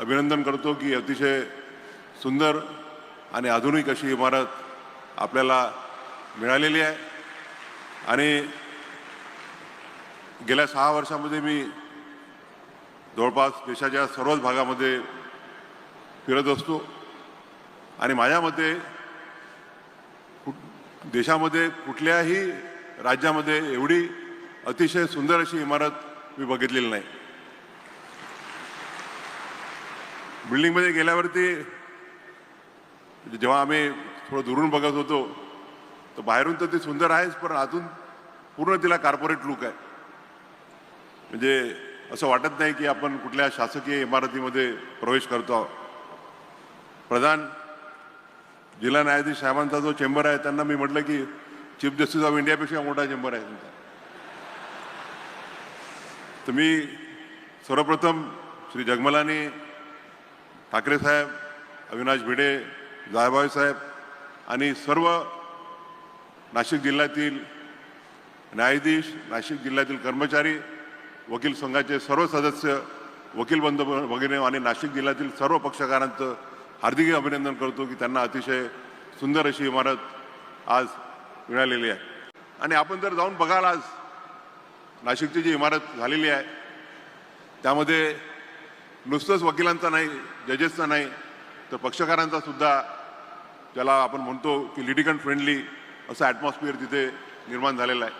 अभिनंदन करतो की अतिशय सुंदर आणि आधुनिक अशी इमारत आपल्याला मिळालेली आहे. आणि गेल्या सहा वर्षामध्ये मी जवळपास देशाच्या सर्वच भागामध्ये फिरत असतो. आणि माझ्या मते देशामध्ये कुठल्याही राज्यामध्ये एवढी अतिशय सुंदर अशी इमारत मी बघितलेली नाही. बिल्डिंगमध्ये गेल्यावरती जेव्हा आम्ही थोडं दुरून बघत होतो तर बाहेरून तर ते सुंदर आहेच पण अजून पूर्ण तिला कार्पोरेट लुक आहे. म्हणजे असं वाटत नाही की आपण कुठल्या शासकीय इमारतीमध्ये प्रवेश करतो आहोत. प्रधान जिल्हा न्यायाधीश साहेबांचा जो चेंबर आहे त्यांना मी म्हटलं की चीफ जस्टिस ऑफ इंडियापेक्षा मोठा चेंबर आहे तुमचा. तर मी सर्वप्रथम श्री जगमलानी ठाकरे साहेब अविनाश भिडे जायभाई साहेब आणि सर्व नाशिक जिल्ह्यातील न्यायाधीश नाशिक जिल्ह्यातील कर्मचारी वकील संघाचे सर्व सदस्य वकील बंधू भगिनी आणि नाशिक जिल्ह्यातील सर्व पक्षकारांचं हार्दिक अभिनंदन करतो की त्यांना अतिशय सुंदर अशी इमारत आज मिळालेली आहे. आणि आपण जर जाऊन बघाल आज नाशिकची जी इमारत झालेली आहे त्यामध्ये नुसतंच वकिलांचा नाही जजेसचा नाही तर पक्षकारांचा सुद्धा ज्याला आपण म्हणतो की लिडिकंट फ्रेंडली असं ॲटमॉस्फिअर तिथे निर्माण झालेलं आहे.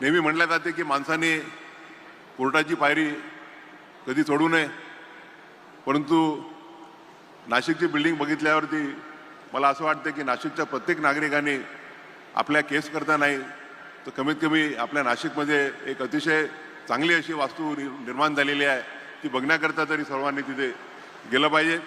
नेहमी म्हटलं जाते की माणसाने कोर्टाची पायरी कधी चढू नये परंतु नाशिकची बिल्डिंग बघितल्यावरती मला असं वाटतं की नाशिकच्या प्रत्येक नागरिकाने आपल्या केस करता नाही तर कमीत कमी आपल्या नाशिकमध्ये एक अतिशय चांगली अशी वास्तू निर्माण झालेली आहे. ती बघण्याकरता तरी सर्वांनी तिथे गेलं पाहिजे.